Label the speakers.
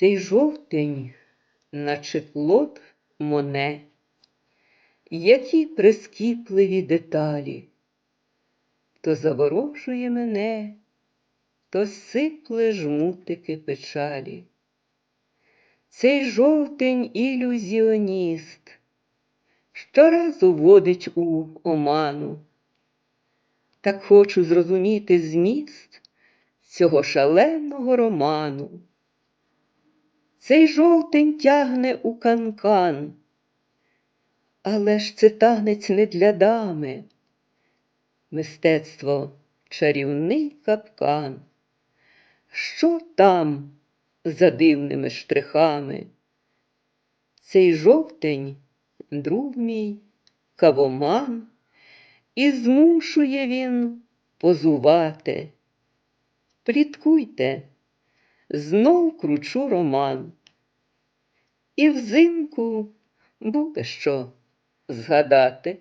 Speaker 1: Цей жовтень, наче плод моне, які прискіпливі деталі, то заворожує мене, то сипле жмутики печалі. Цей жовтень ілюзіоніст щоразу вводить у оману. Так хочу зрозуміти зміст цього шаленого роману. Цей жовтень тягне у канкан, але ж це танець не для дами. Мистецтво чарівний капкан. Що там за дивними штрихами? Цей жовтень, друг мій, кавоман, і змушує він позувати. Пліткуйте, знов кручу роман. І взимку буде що згадати.